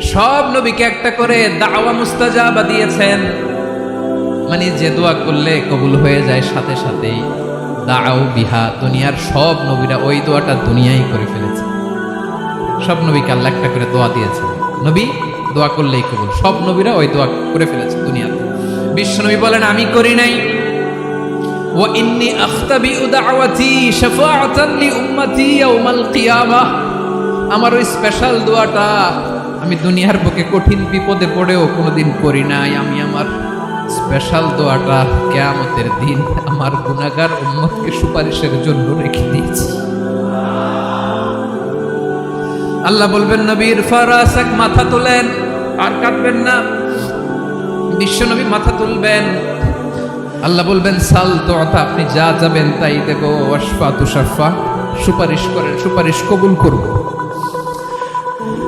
সব নবীকে একটা করে দাওয়া মুস্তাজাবা দিয়েছেন। মানে যে দোয়া করলে কবুল হয়ে যায় সাথে সাথেই। দাও বিহা, দুনিয়ার সব নবীরা ওই দোয়াটা দুনিয়াই করে ফেলেছে। সব নবীকে আল্লাহ একটা করে দোয়া দিয়েছে নবী, দোয়া করলেই কবুল। সব নবীরা ওই দোয়া করে ফেলেছে দুনিয়াতে। বিশ্ব নবী বলেন, আমি করি নাই। ও ইন্নি আখতাবি উদাওয়াতি শাফাআতান লি উম্মতি ইয়াউমাল কিয়ামাহ আমার ওই স্পেশাল দোয়াটা আমি দুনিয়ার বুকে কঠিন বিপদে পড়েও কোনোদিন করি নাই। আমি আমার স্পেশাল দোয়াটা কেয়ামতের দিন আমার গুণাগার উম্মতকে সুপারিশের জন্য রেখে দিয়েছি। আল্লাহ বলবেন, নবীর ফারাসাক মাথা তোলেন, আর কাটবেন না। বিশ্বনবী মাথা তুলবেন। আল্লাহ বলবেন, সাল তো আপনি যা যাবেন তাই দেব। অশফা তুষাফা সুপারিশ করেন, সুপারিশ কবুল করব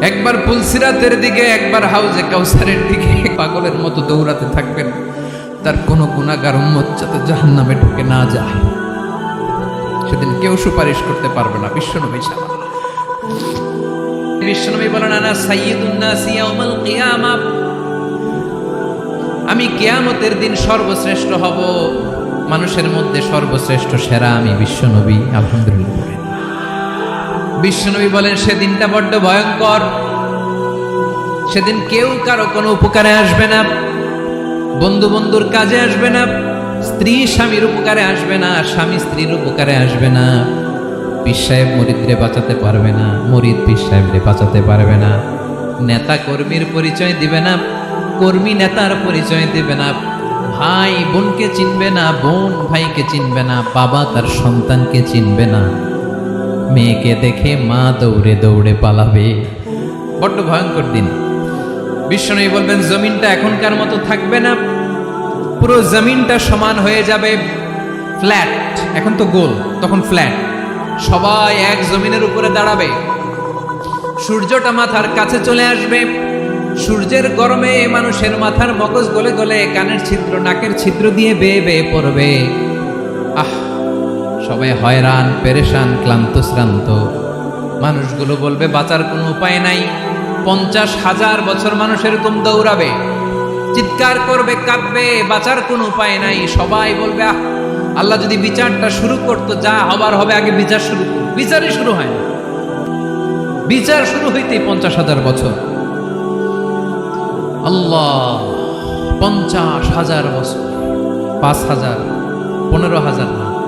একবার পুলসিরাতের দিকে, একবার হাউজে কাউসারের দিকে। পাগলের মতো দৌড়াতে থাকবেন। তার কোনো গুণাগার উম্মত যাতে জাহান নামে ঢুকে না যায়। সেদিন কেউ সুপারিশ করতে পারবে না। বিশ্বনবী ছাড়া। বিশ্বনবী বলেন, আনা আমি কিয়ামতের দিন সর্বশ্রেষ্ঠ হব। মানুষের মধ্যে সর্বশ্রেষ্ঠ সেরা আমি বিশ্বনবী, আলহামদুলিল্লাহ। বিশ্বনবী বলেন, সেদিনটা বড্ড ভয়ঙ্কর। সেদিন কেউ কারও কোনো উপকারে আসবে না। বন্ধু বন্ধুর কাজে আসবে না। স্ত্রী স্বামীর উপকারে আসবে না। স্বামী স্ত্রীর উপকারে আসবে না। পীর সাহেব মরিদরে বাঁচাতে পারবে না। মরিদ পীর সাহেবরে বাঁচাতে পারবে না। নেতা কর্মীর পরিচয় দিবে না। কর্মী নেতার পরিচয় দিবে না। ভাই বোনকে চিনবে না। বোন ভাইকে চিনবে না। বাবা তার সন্তানকে চিনবে না। মেয়েকে দেখে মা দৌড়ে দৌড়ে পালাবে। বড্ড ভয়ঙ্কর দিন। বিশ্বনবী বলবেন, জমিনটা এখনকার মতো থাকবে না। পুরো জমিনটা সমান হয়ে যাবে। ফ্ল্যাট। এখন তো গোল, তখন ফ্ল্যাট। সবাই এক জমিনের উপরে দাঁড়াবে। সূর্যটা মাথার কাছে চলে আসবে। সূর্যের গরমে মানুষের মাথার মগজ গলে গলে কানের ছিদ্র, নাকের ছিদ্র দিয়ে বেয়ে বেয়ে পড়বে। আহ! সবাই হয়রান, পেরেশান, ক্লান্ত, শ্রান্ত। মানুষগুলো বলবে, বাঁচার কোনো উপায় নাই। পঞ্চাশ হাজার বছর মানুষ এরকম দৌড়াবে। চিৎকার করবে কাঁদবে বাঁচার কোনো উপায় নাই। সবাই বলবে, আহ, আল্লাহ যদি বিচারটা শুরু করতো, যা হবার হবে, আগে বিচার শুরু করো।" বিচারই শুরু হয় না। বিচার শুরু হইতেই পঞ্চাশ হাজার বছর। আল্লাহ, পঞ্চাশ হাজার বছর, পাঁচ হাজার, পনেরো হাজার না।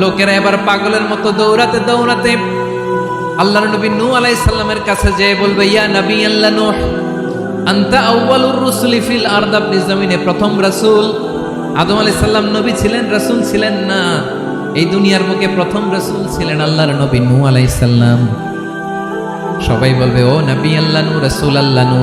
লোকেরা এবার পাগলের মতো দৌড়াতে দৌড়াতে আল্লাহর নবী নূহ আলাইহিস সালামের কাছে যেয়ে বলবে, ইয়া নবী আল্লাহ নূহ, আনতা আউয়ালুর রুসুলি ফিল আরদ, আপনি জমিনে প্রথম রাসূল। আদম আলাইহিস সালাম নবী ছিলেন, রাসূল ছিলেন না। এই দুনিয়ার বুকে প্রথম রাসূল ছিলেন আল্লাহর নবী নূহ আলাইহিস সালাম। সবাই বলবে, ও নবী আল্লাহ নূ রাসূল আল্লাহ নূ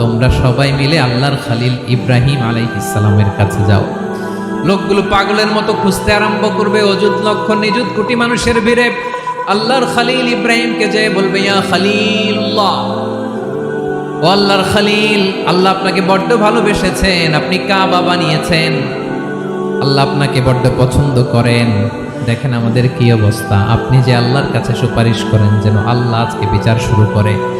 তোমরা সবাই মিলে আল্লাহর খালিল ইব্রাহিম আলাইহিসালামের কাছে যাও। লোকগুলো পাগলের মতো খুঁজতে আরম্ভ করবে, অযুত লক্ষ নিযুত কোটি মানুষের ভিড়ে। আল্লাহর খালিল ইব্রাহিমকে যে বলবে, ইয়া খালিল্লাহ। ও আল্লাহর খালিল, আল্লাহ আপনাকে বড্ড ভালোবেসেছেন, আপনি কাবা বানিয়েছেন। আল্লাহ আপনাকে বড্ড পছন্দ করেন। দেখেন আমাদের কি অবস্থা। আপনি যে আল্লাহর কাছে সুপারিশ করেন যেন আল্লাহ আজকে বিচার শুরু করে।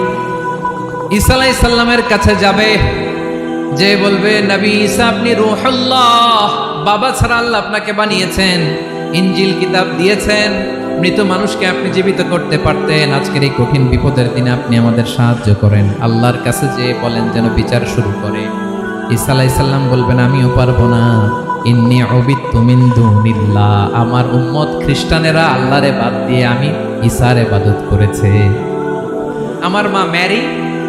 ঈসা আলাই সাল্লামের কাছে যাবে, যে বলবে, নবী ঈসা, আপনি রুহুল্লাহ, বাবা ছাড়া আল্লাহ আপনাকে বানিয়েছেন ইঞ্জিল কিতাব দিয়েছেন, মৃত মানুষকে আপনি জীবিত করতে পারতেন, আজকের এই কঠিন বিপদের দিনে আপনি আমাদের সাহায্য করেন। আল্লাহর কাছে যে বলেন যেন বিচার শুরু করে। ঈসা আলাই সাল্লাম বলবেন, আমিও পারব না। ইন্নি অবিত্তু মিন দুনিল্লাহ। আমার উম্মত খ্রিস্টানেরা আল্লাহরে বাদ দিয়ে আমি ঈসার ইবাদত করেছে। আমার মা ম্যারি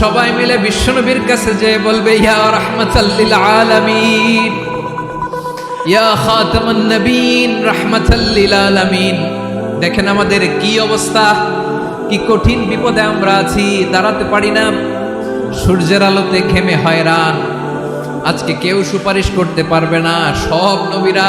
সবাই মিলে বিশ্বনবীর কাছে যে বলবে, ইয়া রহমতাল্লিল আলামিন, ইয়া খাতামান নবীন রহমতাল্লিল আলামিন। দেখেন আমাদের কি অবস্থা, কি কঠিন বিপদে আমরা আছি, দাঁড়াতে পারি না। সূর্যের আলোতে ঘেমে হয়রান। আজকে কেউ সুপারিশ করতে পারবে না। সব নবীরা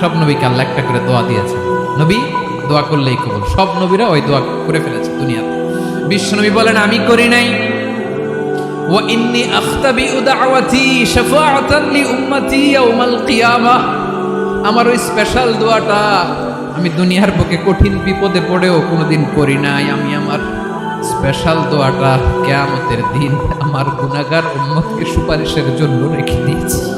সব নবীকে আল্লাহ একটা করে দোয়া দিয়েছে। নবী, দোয়া করলেই কবুল। সব নবীরা ওই দোয়া করে ফেলেছে দুনিয়াতে। বিশ্বনবী বলেন, আমি করি নাই। আমার ওই স্পেশাল দোয়াটা আমি দুনিয়ার বুকে কঠিন বিপদে পড়েও কোনোদিন করি নাই। আমি আমার স্পেশাল দোয়াটা কেয়ামতের দিন আমার গুনাগার উম্মতকে সুপারিশের জন্য রেখে দিয়েছি।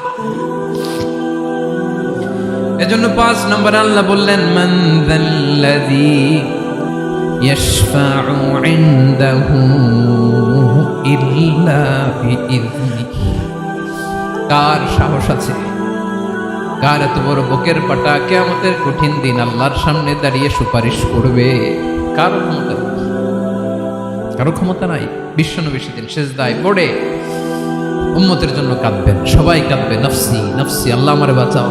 এজন্য পাঁচ নম্বর আল্লাহ বললেন মান যাল্লাযী يشفع عنده إلا بإذنه কার সাহস আছে কার এত বড় বুকের পাটা কেয়ামতের কঠিন দিন আল্লাহর সামনে দাঁড়িয়ে সুপারিশ করবে কারো ক্ষমতা নেই কারো ক্ষমতা নাই বিশ্বনবী সেদিন শেষ দায় পড়ে উম্মতের জন্য কাঁদবেন সবাই কাঁদবে নফসি নফসি আল্লাহ আমারে বাঁচাও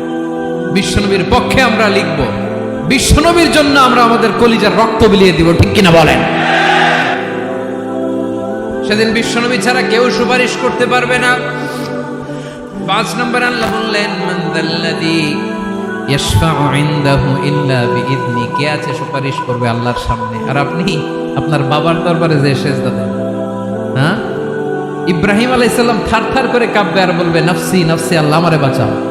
বিশ্বনবীর পক্ষে আমরা লিখব। বিশ্বনবীর জন্য আমরা আমাদের কলিজার রক্ত বিলিয়ে দিব, ঠিক কিনা বলেন? সেদিন বিশ্বনবী ছাড়া কেউ সুপারিশ করতে পারবে না। পাঁচ নম্বর আল্লাহ বললেন কে আছে সুপারিশ করবে আল্লাহর সামনে? আর আপনি? আপনার বাবার দরবারে যে হ্যাঁ? ইব্রাহিম আলাইহিস সালাম থারথার করে কাঁপবে আর বলবে, নফসি নফসি, আল্লাহ আমারে বাঁচাও।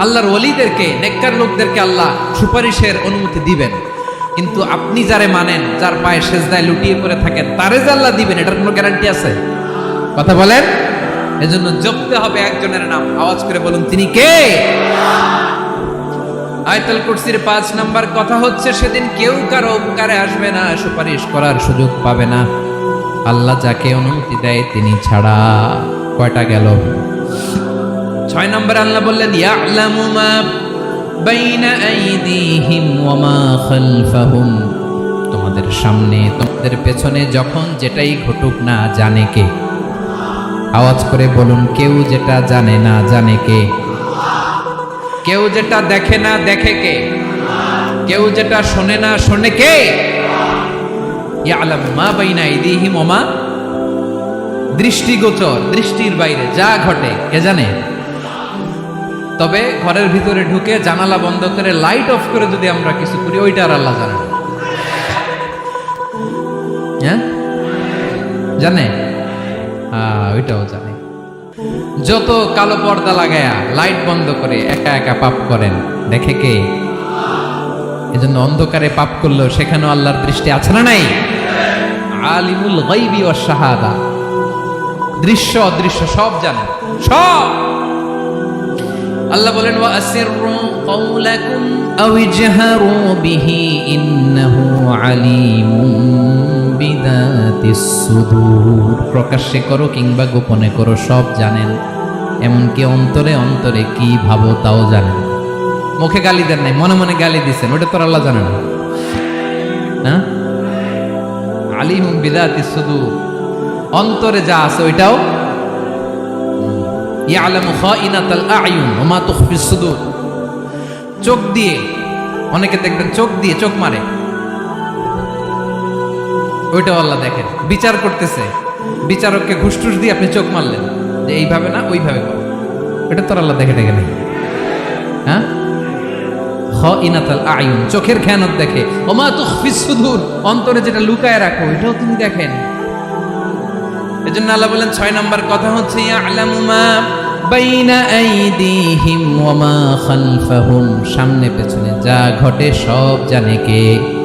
আল্লাহর ওলিদেরকে, নেককার লোকদেরকে আল্লাহ সুপারিশের অনুমতি দিবেন। কিন্তু আপনি যারে মানেন, যার পায়ে সেজদায় লুটিয়ে পড়ে থাকেন, তারে যে আল্লাহ দিবেন, এটার কোনো গ্যারান্টি আছে? কথা বলেন? এজন্য জপতে হবে একজনের নাম। আওয়াজ করে বলুন, তিনি কে? আয়তাল কুরসির পাঁচ নাম্বার কথা হচ্ছে, সেদিন কেউ কারও উপকারে আসবে না, সুপারিশ করার সুযোগ পাবে না। আল্লাহ যাকে অনুমতি দেয়, তিনি ছাড়া। কয়টা গেল? ছয় নম্বর আল্লাহ বললেন, ইয়ালামু মা বাইনা আইদিহিম ওয়া মা খালফাহুম। তোমাদের সামনে, তোমাদের পেছনে যখন যেটাই ঘটুক না জানে কে। আওয়াজ করে বলুন, কেউ যেটা জানে না জানে কে? কেউ যেটা দেখে না দেখে কে? কেউ যেটা শোনে না শোনে কে? ইয়ালামু মা বাইনা আইদিহিম ওয়া মা দৃষ্টিগোচর, দৃষ্টির বাইরে যা ঘটে, কে জানে? তবে ঘরের ভিতরে ঢুকে জানালা বন্ধ করে লাইট অফ করে যদি আমরা কিছু করি, ওইটা আর আল্লাহ জানে হ্যাঁ? জানে? ওইটাও জানে। যত কালো পর্দা লাগায়া লাইট বন্ধ করে একা একা পাপ করেন, দেখে কে? এজন্য অন্ধকারে পাপ করলেও সেখানেও আল্লাহর দৃষ্টি আছে না নাই? আলিমুল গাইবি ও শাহাদা। দৃশ্য অদৃশ্য সব জানে। সব! আল্লাহ বলেন, ওয়া আসিররু কাওলাকুম আও ইজহারু বিহি ইন্নাহু আলিমুম বিদাতিস সুদূর। প্রকাশ্যে করো কিংবা গোপনে করো, সব জানেন। এমনকি অন্তরে অন্তরে কি ভাবো তাও জানেন। মুখে গালি দেন নাই, মনে মনে গালি দিচ্ছেন ওটা তোর আল্লাহ জানে না। হ্যাঁ? আলিম বিদাতি শুধু অন্তরে যা আছে ওইটাও চোখ দিয়ে, অনেকে দেখবেন চোখ দিয়ে চোখ মারে। আল্লাহ দেখেন। বিচার করতেছে। বিচারককে ঘুষটুস দিয়ে আপনি চোখ মারলেন। যে এইভাবে না, ওইভাবে এটা তোর আল্লাহ দেখে দেখে নেই। হ্যাঁ? চোখের খেয়ানত দেখে। ওমা তুখফিস সুদূর, অন্তরে যেটা লুকায় রাখো এটাও তিনি দেখেন। এজন্য আল্লাহ বলেন, ছয় নম্বর কথা হচ্ছে, ইয়ালামু মা সামনে পেছনে যা ঘটে সব জানে কে।